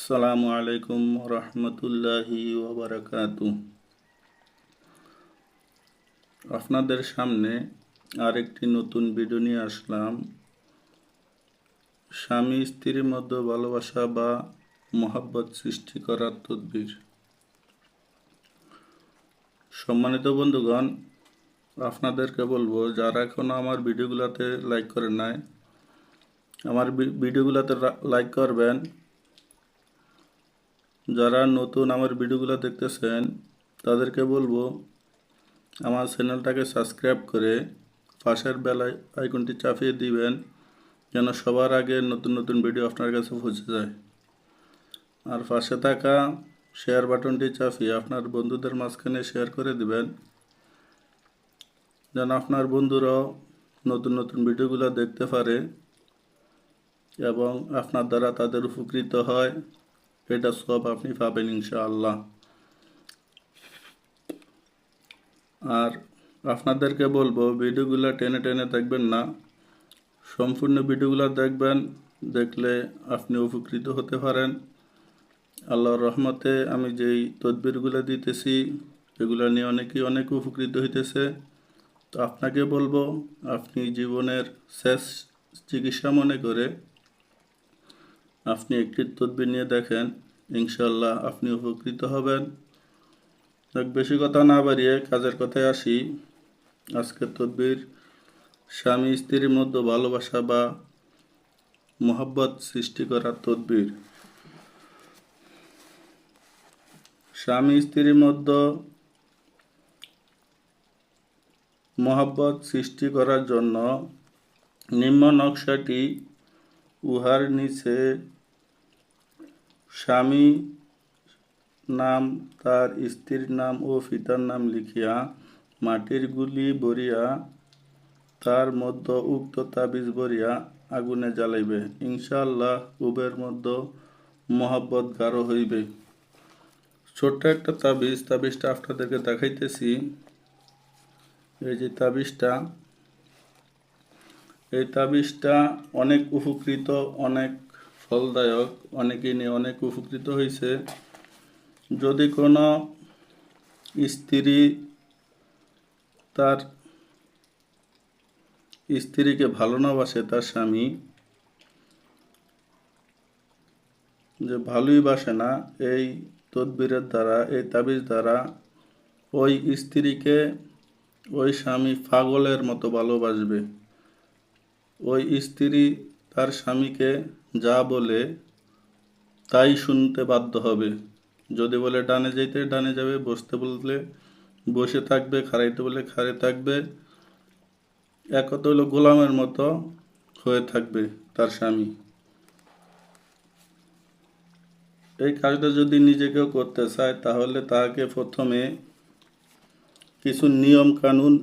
আসসালামু আলাইকুম রহমতুল্লাহি আপনাদের সামনে আরেকটি নতুন ভিডিও নিয়ে আসলাম। স্বামী স্ত্রীর মধ্যে ভালোবাসা বা মহাব্বত সৃষ্টি করার তদবির। সম্মানিত বন্ধুগণ, আপনাদেরকে বলব, যারা এখনও আমার ভিডিওগুলোতে লাইক করেন নাই, আমার ভিডিওগুলোতে লাইক করবেন যারা নতুন আমার ভিডিওগুলো দেখতেছেন, তাদেরকে বলব আমার চ্যানেলটাকে সাবস্ক্রাইব করে পাশের বেলায় আইকনটি চাপিয়ে দিবেন, যেন সবার আগে নতুন নতুন ভিডিও আপনার কাছে পৌঁছে যায়। আর পাশে থাকা শেয়ার বাটনটি চাপিয়ে আপনার বন্ধুদের মাঝখানে শেয়ার করে দিবেন, যেন আপনার বন্ধুরাও নতুন নতুন ভিডিওগুলো দেখতে পারে এবং আপনার দ্বারা তাদের উপকৃত হয়। এটা সব আপনি পাবেন ইনশাআল্লাহ আর আপনাদেরকে বলব, ভিডিওগুলো টেনে টেনে দেখবেন না। সম্পূর্ণ ভিডিওগুলো দেখবেন, দেখলে আপনি উপকৃত হতে পারেন। আল্লাহর রহমতে আমি যেই তদবিরগুলো দিতেছি, এগুলো নিয়ে অনেকেই অনেক উপকৃত হইতেছে। তো আপনাকে বলব, আপনি জীবনের শেষ চিকিৎসা মনে করে আপনি একটি তদবির নিয়ে দেখেন ইনশাল্লাহ আপনি উপকৃত হবেন। বেশি কথা না বাড়িয়ে কাজের কথায় আসি। আজকের তদবির, স্বামী স্ত্রীর মধ্যে ভালোবাসা বা মোহাব্বত সৃষ্টি করার তদবির। স্বামী স্ত্রীর মধ্যে মোহাব্বত সৃষ্টি করার জন্য নিম্ন নকশাটি উহার নিচে স্বামী নাম, তার স্ত্রীর নাম ও পিতার নাম লিখিয়া মাটির গুলি বরিয়া তার মধ্য উক্ত তাবিজ বরিয়া আগুনে জ্বালাইবে। ইনশাআল্লাহ উবের মধ্যে মহাব্বত গাঢ় হইবে। ছোট্ট একটা তাবিজ, তাবিজটা আপনাদেরকে দেখাইতেছি। এই যে তাবিজটা এই তাবিজটা অনেক উপকৃত, অনেক ফলদায়ক, অনেকেই নিয়ে অনেক উপকৃত হয়েছে যদি কোনো স্ত্রী তার স্ত্রীকে ভালো না বাসে তার স্বামী, যে ভালোই বাসে না, এই তদবিরের দ্বারা, এই তাবিজ দ্বারা ওই স্ত্রীকে ওই স্বামী পাগলের মতো ভালোবাসবে। ওই স্ত্রী তার স্বামীকে যা বলে তাই শুনতে বাধ্য হবে। যদি বলে ডানে যেতে ডানে যাবে, বসতে বললে বসে থাকবে, খাড়াইতে বলে খাড়ে থাকবে এক কথা হলো গোলামের মতো হয়ে থাকবে তার স্বামী। এই কাজটা যদি নিজেকেও করতে চায়, তাহলে তাকে প্রথমে কিছু নিয়ম কানুন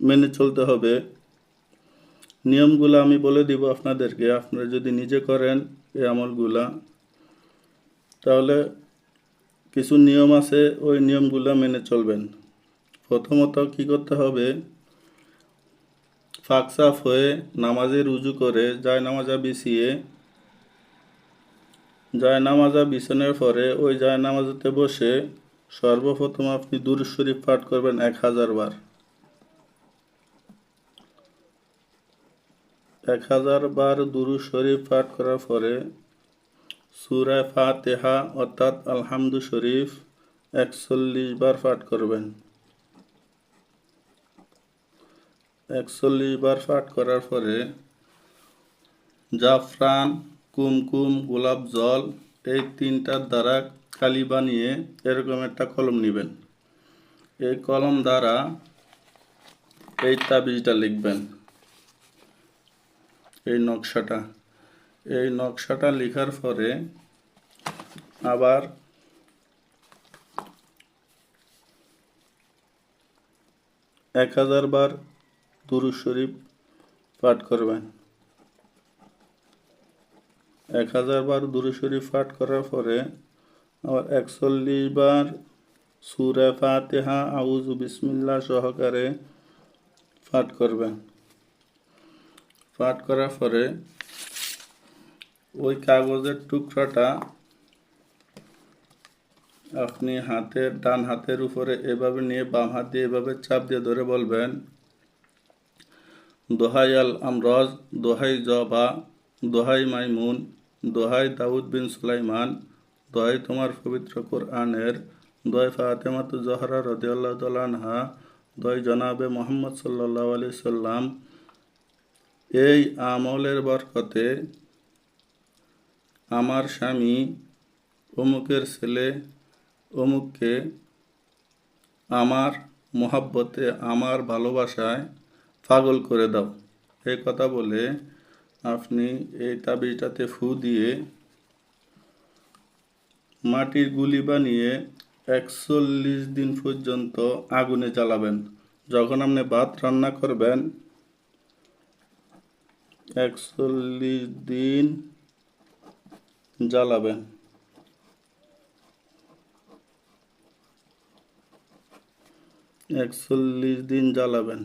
মেনে চলতে হবে। নিয়মগুলো আমি বলে দিব আপনাদেরকে। আপনারা যদি নিজে করেন এই আমলগুলা, তাহলে কিছু নিয়ম আছে, ওই নিয়মগুলো মেনে চলবেন। প্রথমত কি করতে হবে ফাঁকসাফ হয়ে নামাজের রুজু করে যায় নামাজা বিছিয়ে যায় নামাজা বিছানোর পরে ওই যায় নামাজতে বসে সর্বপ্রথম আপনি দুর শরীফ পাঠ করবেন এক হাজার বার। এক হাজার বার দুরু শরীফ পাঠ করার পরে সুরায় ফাতেহা অর্থাৎ আলহামদু শরীফ একচল্লিশ বার পাঠ করবেন। একচল্লিশ বার পাঠ করার পরে জাফরান, কুমকুম, গোলাপ জল এই তিনটার দ্বারা কালি বানিয়ে এরকম একটা কলম নেবেন। এই কলম দ্বারা এই তাবিজটা লিখবেন। এই নকশাটা। এই নকশাটা লেখার পরে আবার এক হাজার বার দুরু শরীফ পাঠ করবেন। এক হাজার বার দুরু শরীফ পাঠ করার পরে আবার একচল্লিশ বার সুরে ফাতেহা আউজ বিসমিল্লাহ সহকারে পাঠ করবেন। পাঠ করার পরে ওই কাগজের টুকরাটা আপনি হাতের ডান হাতের উপরে এভাবে নিয়ে বাম হাত দিয়ে এভাবে চাপ দিয়ে ধরে বলবেন, দোহাই আল আমরজ, দোহাই জবা, দোহাই মাইমুন, দোহাই দাউদ বিন সুলাইমান, দোহাই তোমার পবিত্র কোরআনের, দোহাই ফাতেমাত জহরা রদিয়াল্লাহ তালানহা দোহাই জনাবে মোহাম্মদ সাল্লাহ আলি সাল্লাম এই আমলের বরকতে আমার স্বামী অমুকের ছেলে, অমুককে আমার মোহাব্বতে, আমার ভালোবাসায় পাগল করে দাও। এই কথা বলে আপনি এই তাবিজটাতে ফু দিয়ে মাটির গুলি বানিয়ে একচল্লিশ দিন পর্যন্ত আগুনে জ্বালাবেন। যখন আপনি ভাত রান্না করবেন একচল্লিশ দিন জ্বালাবেন। একচল্লিশ দিন জ্বালাবেন।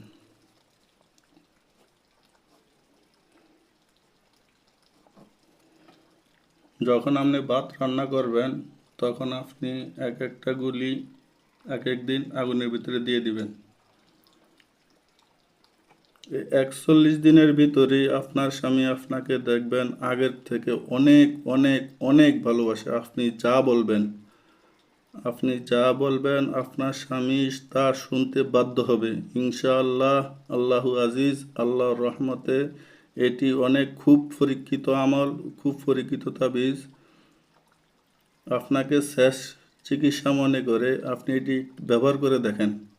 যখন আপনি ভাত রান্না করবেন, তখন আপনি এক একটা গুলি এক এক দিন আগুনের ভিতরে দিয়ে দিবেন। একচল্লিশ দিনের ভিতরেই আপনার স্বামী আপনাকে দেখবেন আগের থেকে অনেক অনেক অনেক ভালোবাসে। আপনি যা বলবেন, আপনি যা বলবেন আপনার স্বামী তা শুনতে বাধ্য হবে। ইনশাআল্লাহ, আল্লাহু আজিজ, আল্লাহর রহমতে এটি অনেক খুব পরীক্ষিত আমল, খুব পরীক্ষিত তাবিজ। আপনাকে শেষ চিকিৎসা মনে করে আপনি এটি ব্যবহার করে দেখেন।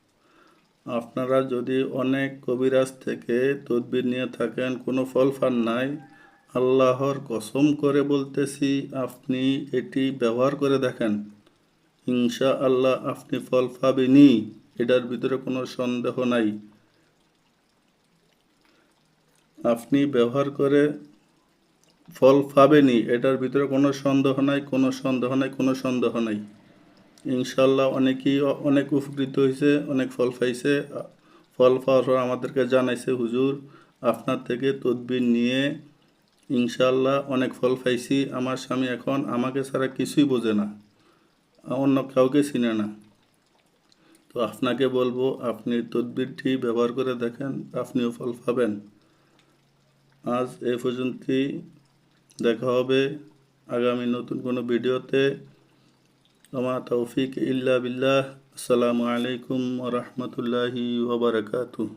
আপনারা যদি অনেক কবিরাজ থেকে তদবির নিয়ে থাকেন, কোনো ফল ফান নাই। আল্লাহর কসম করে বলতেছি, আপনি এটি ব্যবহার করে দেখেন। ইনশা আল্লাহ আপনি ফল পাবেনই, এটার ভিতরে কোনো সন্দেহ নাই। আপনি ব্যবহার করে ফল পাবেনই, এটার ভিতরে কোনো সন্দেহ নাই, কোনো সন্দেহ নাই, কোনো সন্দেহ নাই। ইনশাল্লাহ অনেকেই অনেক উপকৃত হয়েছে অনেক ফল পাইছে। ফল পাওয়ার আমাদেরকে জানাইছে, হুজুর, আপনার থেকে তদবির নিয়ে ইনশাল্লাহ অনেক ফল পাইছি। আমার স্বামী এখন আমাকে ছাড়া কিছুই বোঝে না, অন্য কাউকে চিনে না। তো আপনাকে বলব, আপনি তদবিরটি ব্যবহার করে দেখেন, আপনিও ফল পাবেন। আজ এ পর্যন্তই। দেখা হবে আগামী নতুন কোনো ভিডিওতে। আমার তৌফিক ইল্লা বিল্লাহ। আসসালামু আলাইকুম ওরহমতুল্লাহি ওবরাকাতুহ